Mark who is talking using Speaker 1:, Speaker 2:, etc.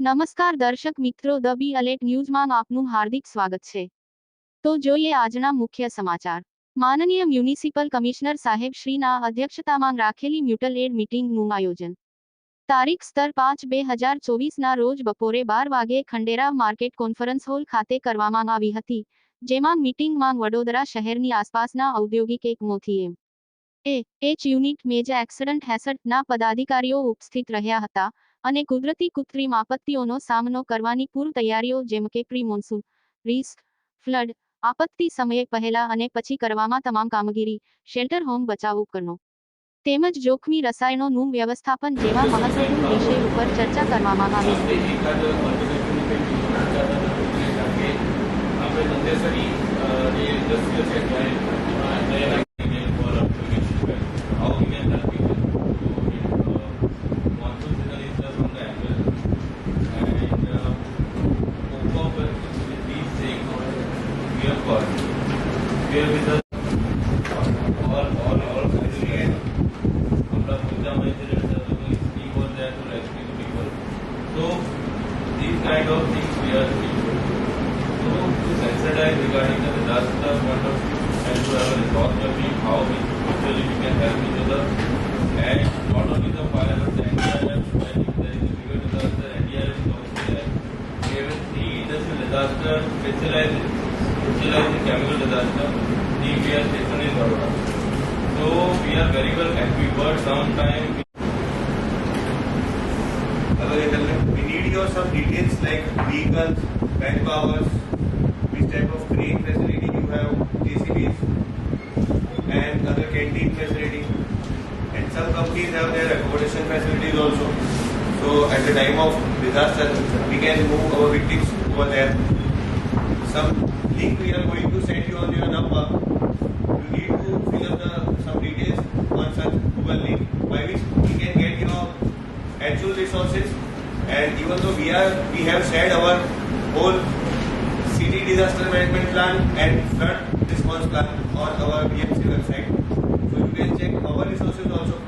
Speaker 1: નમસ્કાર દર્શક મિત્રો, ધ અલેટ ન્યૂઝમાં આપનું હાર્દિક સ્વાગત છે. તો જોઈએ આજના મુખ્ય સમાચાર. માનનીય મ્યુનિસિપલ કમિશનર સાહેબ શ્રીના અધ્યક્ષતામાં રાખેલી મ્યુટલ એડ મિટિંગનું આયોજન. તારીખ સ્તર પાંચ બે હજાર ચોવીસના રોજ બપોરે બાર વાગે ખંડેરા માર્કેટ કોન્ફરન્સ હોલ ખાતે કરવામાં આવી હતી, જેમાં મિટિંગમાં વડોદરા શહેરની આસપાસના ઔદ્યોગિક એકમોથી M. A, H unit major accident હેસટના પદાધિકારીઓ ઉપસ્થિત રહ્યા હતા અને કુદરતી કૃત્રિમ આપત્તિઓનો સામનો કરવાની પૂર્વ તૈયારીઓ જેમ કે પ્રી મોન્સૂન રિસ્ક ફ્લડ આપત્તિ સમયે પહેલા અને પછી કરવામાં તમામ કામગીરી શેલ્ટર હોમ બચાવ ઉપકરણો તેમજ જોખમી રસાયણોનું વ્યવસ્થાપન જેવા મહત્વપૂર્ણ વિષય ઉપર ચર્ચા કરવામાં આવી
Speaker 2: Thank you. All, all, all people rescue people. So these kind of things we are. So regarding the disaster of how we actually we can help each other and not only the the NDRF NDRF also. We have disaster specialized in chemical disaster are stationed in Baroda so we are very well equipped sometime.
Speaker 3: We need your some details like vehicles, manpowers, which type of crane facility you have, JCBs, and other canteen facility. And some companies have their accommodation facilities also. So at the time of disaster, we can move our victims over there. Some Think we are going to send you on your number. You need to fill up the, some details on such Google link by which you can get your actual resources. And even though we are we have shared our whole city disaster management plan and flood response plan on our BMC website, so you can check our resources also.